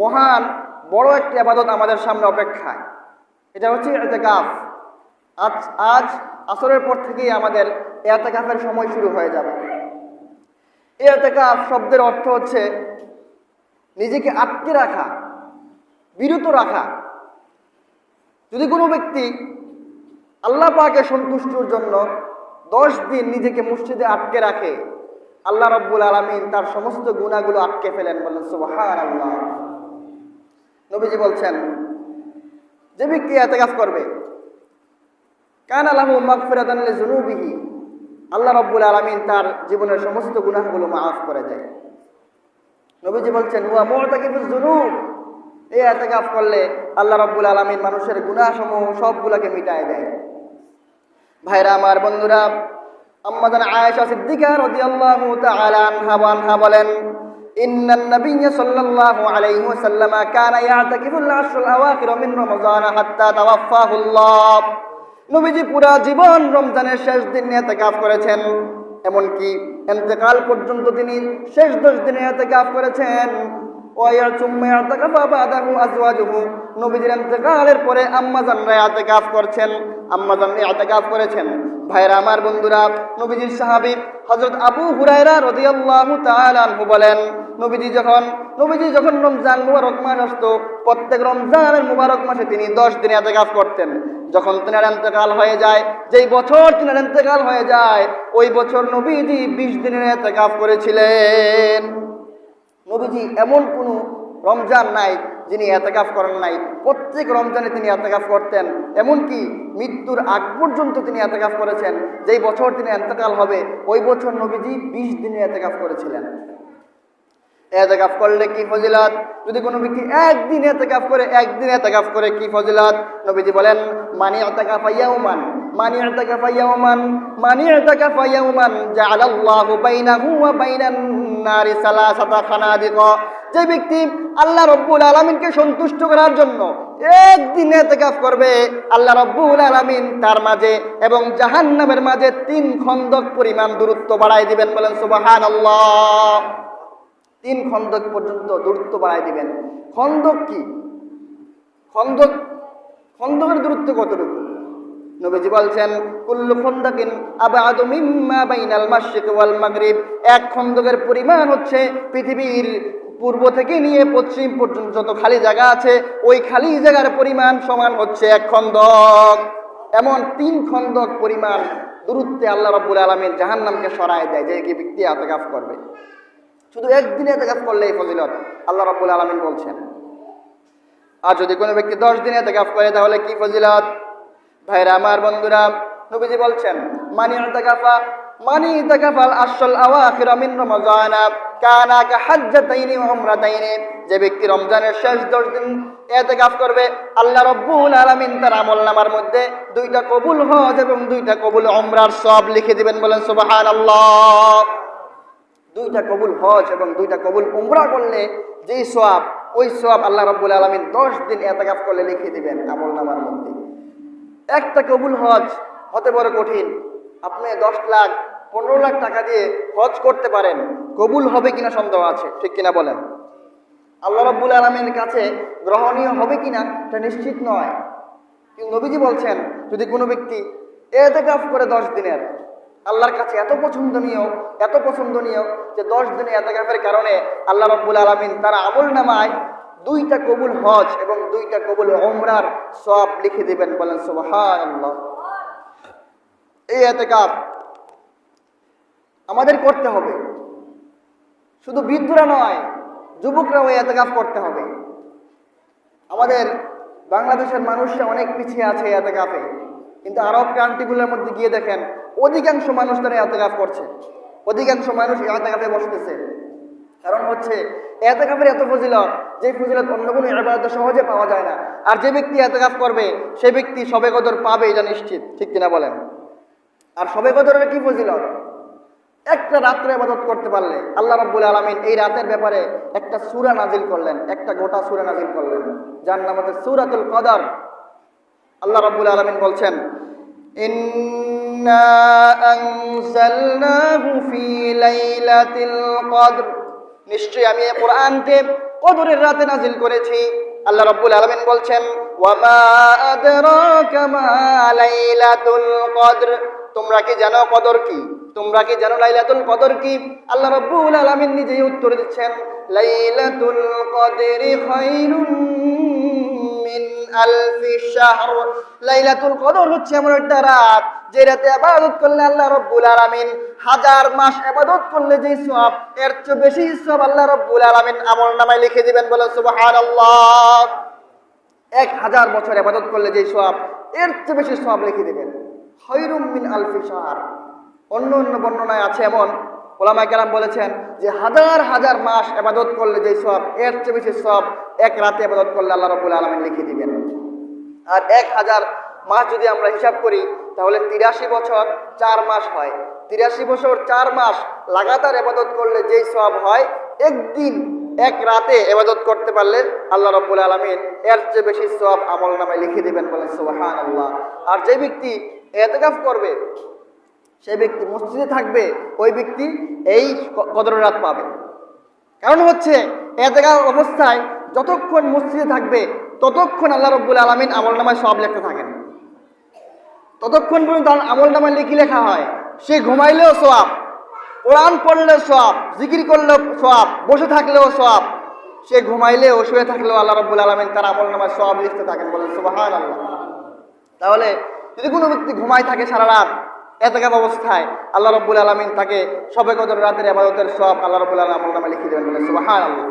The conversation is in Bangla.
মহান, বড় একটি আবাদত আমাদের সামনে অপেক্ষায়। এটা হচ্ছে এতেকাফ আজ আজ আসরের পর থেকেই আমাদের এতেকাফের সময় শুরু হয়ে যাবে। এতেকাফ শব্দের অর্থ হচ্ছে নিজেকে আটকে রাখা, বিরত রাখা। যদি কোনো ব্যক্তি আল্লাহ পাকে সন্তুষ্টর জন্য দশ দিন নিজেকে মসজিদে আটকে রাখে, আল্লাহ রব্বুল আলমিন তার সমস্ত গুণাগুলো আটকে ফেলেন বলেন সুবাহান আল্লাহ নবীজি বলছেন, যে ব্যক্তি এতেকাফ করবে, কান আল্লাহ মাগফিরাতান জুনুবিহি আল্লাহ রব্বুল আলমিন তার জীবনের সমস্ত গুনাহগুলো মাফ করে দেয়। নবীজি বলছেন, হুয়া মোরতাকিবুল জুনুব এই এতেকাফ করলে আল্লাহ রব্বুল আলমিন মানুষের গুনাহসমূহ সবগুলোকে মিটায় দেয়। ভাইরা আমার বন্ধুরা আম্মাদান আয়েশা সিদ্দিকা রাদিয়াল্লাহু তাআলা আনহা বলেন إن النبي صلى الله عليه وسلم كان يعتكف العشر الأواخر من رمضان حتى توفاه الله নবীজি পুরা জীবন রমজানের শেষ দিন এতেকাফ করেছেন এমনকি এতেকাল পর্যন্ত তিনি শেষ দশ দিনে এতেকাফ করেছেন নবীজির এতেকালের পরে আম্মাজানরা এতেকাফ করছেন আম্মাজানরা এতেকাফ করেছেন ভাইরা আমার বন্ধুরা নবীজির সাহাবী হযরত আবু হুরায়রা রাদিয়াল্লাহু তাআলা আনহু বলেন নবীজি যখন নবীজি যখন রমজান মুবারক মাস আসতো, প্রত্যেক রমজানের মুবারক মাসে তিনি দশ দিন এতেকাফ করতেন। যখন তিনার এতেকাল হয়ে যায়, যেই বছর তিনার এতেকাল হয়ে যায়, ওই বছর নবীজি বিশ দিনের এতেকাফ করেছিলেন। নবীজি এমন কোনো রমজান নাই যিনি এতেকাফ করেন নাই। প্রত্যেক রমজানে তিনি এতেকাফ করতেন। এমনকি মৃত্যুর আগ পর্যন্ত তিনি এতেকাফ করেছেন। যেই বছর তিনি এতেকাল হবে, ওই বছর নবীজি বিশ দিনে এতেকাফ করেছিলেন। এতেকাফ করলে কি ফজিলত? যদি কোনো ব্যক্তি একদিন এতেকাফ করে, একদিন এতেকাফ করে কি ফজিলত? নবীজি বলেন, মানি মানি মানি নারি যে ব্যক্তি আল্লাহ রব্বুল আলামিনকে সন্তুষ্ট করার জন্য একদিন এতেকাফ করবে, আল্লাহ রব্বুল আলামিন তার মাঝে এবং জাহান্নামের মাঝে তিন খন্দক পরিমাণ দূরত্ব বাড়াই দিবেন বলেন, সুবহানাল্লাহ। তিন খন্দক পর্যন্ত দূরত্ব বাড়াই দিবেন। খন্দক কি? খন্দক, খন্দকের দূরত্ব কতটুকু? নবীজি বলছেন, কুল্লু খন্দকিন আবাদু মিম্মা বাইনাল মাশরিক ওয়াল মাগরিব। এক খন্দকের পরিমাণ হচ্ছে পৃথিবীর পূর্ব থেকে নিয়ে পশ্চিম পর্যন্ত যত খালি জায়গা আছে, ওই খালি জায়গার পরিমাণ সমান হচ্ছে এক খন্দক। এমন তিন খন্দক পরিমাণ দূরত্বে আল্লাহ রাব্বুল আলামিন জাহান্নামকে সরায় দেয়, যে কি ব্যক্তি আতকাফ করবে। শুধু একদিনে এতেকাফ করলে এই ফজিলত। আল্লাহ রাব্বুল আলামিন বলছেন, আর যদি কোনো ব্যক্তি দশ দিনে এতেকাফ করে, তাহলে কি ফজিলত? ভাইরা, আমার বন্ধুরা, নবীজি বলছেন, মানি এতেকাফা মানি ইতাকাফাল আসল আওয়াখির মিন রমজানা, কানা কা হাজ্জাতাইনি ওয়া উমরাতাইনি। যে ব্যক্তি রমজানের শেষ 10 দিন ইতিকাফ করবে, আল্লাহ রাব্বুল আলামিন তার আমলনামার মধ্যে দুইটা কবুল হজ এবং দুইটা কবুল উমরার সব লিখে দিবেন বলেন, সুবহানাল্লাহ। দুইটা কবুল হজ এবং দুইটা কবুল উমরা করলে যেই সোয়াব, ওই সোয়াব আল্লাহ রাব্বুল আলামিন 10 দিন ইতিকাফ করলে লিখে দিবেন আমল নামার মধ্যে। একটা কবুল হজ হতে বড় কঠিন। আপনি দশ লাখ, পনেরো লাখ টাকা দিয়ে হজ করতে পারেন। কবুল হবে কিনা সন্দেহ আছে, ঠিক কিনা বলেন? আল্লাহ রব্বুল আলমের কাছে গ্রহণীয় হবে কিনা এটা নিশ্চিত নয়। কিন্তু নবীজি বলছেন, যদি কোনো ব্যক্তি এতে কাফ করে দশ দিনের আল্লাহর কাছে এত পছন্দনীয় এত পছন্দনীয় যে দশ দিনে এতে কাফের কারণে আল্লাহ রব্বুল আলমিন তার আমল নামায় দুইটা কবুল হজ এবং দুইটা কবুল ওমরার সব লিখে দিবেন, বলেন সুবহান আল্লাহ এই আমাদের করতে হবে। শুধু বৃদ্ধরা নয়, যুবকরাও এই এতেকাপ করতে হবে। আমাদের বাংলাদেশের মানুষরা অনেক পিছিয়ে আছে এই এতেকাপে কিন্তু আরব কান্ট্রিগুলোর মধ্যে গিয়ে দেখেন অধিকাংশ মানুষ তারা এতেকাপ করছে। অধিকাংশ মানুষ এই এতেকাপে বসতেছে। কারণ হচ্ছে, এতেকাফের এত ফজিলত, যে ফজিলত অন্য কোনো এবাদতে সহজে পাওয়া যায় না। আর যে ব্যক্তি এতেকাফ করবে, সে ব্যক্তি সবে কদর পাবে, এটা নিশ্চিত। ঠিক কিনা বলেন? আর সবে কদরের কি ফজিলত? একটা রাত্রে আবাদত করতে পারলে, আল্লাহ রাব্বুল আলমিন এই রাতের ব্যাপারে একটা সুরা নাজিল করলেন, একটা গোটা সুরা নাজিল করলেন, যার নাম হচ্ছে সুরাতুল কদর। আল্লাহ রাব্বুল আলমিন বলছেন আনজালনাহু ফি লাইলাতিল কদর নিশ্চয়ই আমি এই কোরআনকে কদরের রাতে নাজিল করেছি। আল্লাহ রাব্বুল আলামিন বলছেন, ওয়ামা আদরাকা মা লাইলাতুল কদর। তোমরা কি জানো কদর কি? তোমরা কি জানো লাইলাতুল কদর কি? আল্লাহ রাব্বুল আলামিন নিজেই উত্তর দিচ্ছেন, লাইলাতুল কদরি খায়রুম মিন আলফি শাহর। লাইলাতুল কদর হচ্ছে এমন একটা রাত যে রাতে ইবাদত করলে আল্লাহ রাব্বুল আলামিন হাজার মাস ইবাদত করলে যে সওয়াব, এর চেয়ে বেশি সওয়াব আল্লাহ রাব্বুল আলামিন আমলনামায় লিখে দিবেন বলে সুবহানাল্লাহ। এক হাজার বছর ইবাদত করলে যে সওয়াব, এর চেয়ে বেশি সওয়াব লিখে দিবেন। খৈরুম মিন আলফি অন্য অন্য বর্ণনায় আছে এমন ওলামা কেরাম বলেছেন যে হাজার হাজার মাস এবাদত করলে যে সব এর চেয়ে বেশি সব এক রাতে এবাদত করলে আল্লাহ রবুল আলমিন লিখে দিবেন। আর এক হাজার মাস যদি আমরা হিসাব করি, তাহলে তিরাশি বছর চার মাস হয়। তিরাশি বছর চার মাস লাগাতার এবাদত করলে যেই সব হয়, একদিন এক রাতে এবাদত করতে পারলে আল্লাহ রব্বুল আলমিন এর চেয়ে বেশি সব আমল নামে লিখে দিবেন বলেন সোহান আল্লাহ আর যে ব্যক্তি এতেকাফ করবে, সে ব্যক্তি মসজিদে থাকবে, ওই ব্যক্তি এই কদর রাত পাবে। কারণ হচ্ছে এতেকা অবস্থায় যতক্ষণ মসজিদে থাকবে, ততক্ষণ আল্লাহ রব্বুল আলমিন আমল নামায় সব লিখতে থাকেন। ততক্ষণ পর্যন্ত তার আমল নামায় লিখি লেখা হয়। সে ঘুমাইলেও সোয়াব কোরআন পড়লেও সোয়াব জিকির করলেও সোয়াব বসে থাকলেও সোয়াব সে ঘুমাইলেও শুয়ে থাকলেও আল্লাহ রব্বুল আলমিন তার আমল নামায় সোয়াব লিখতে থাকেন বলেন সুবাহান আল্লাহ তাহলে যদি কোনো ব্যক্তি ঘুমাই থাকে সারা রাত এতকাব অবস্থায় আল্লাহ রব্বুল আলমিন তাকে সবে কদর রাতের আবাদতের সব আল্লাহ রব্বুল আলম আমল নামে লিখে দেবেন বলে সুবাহান আল্লাহ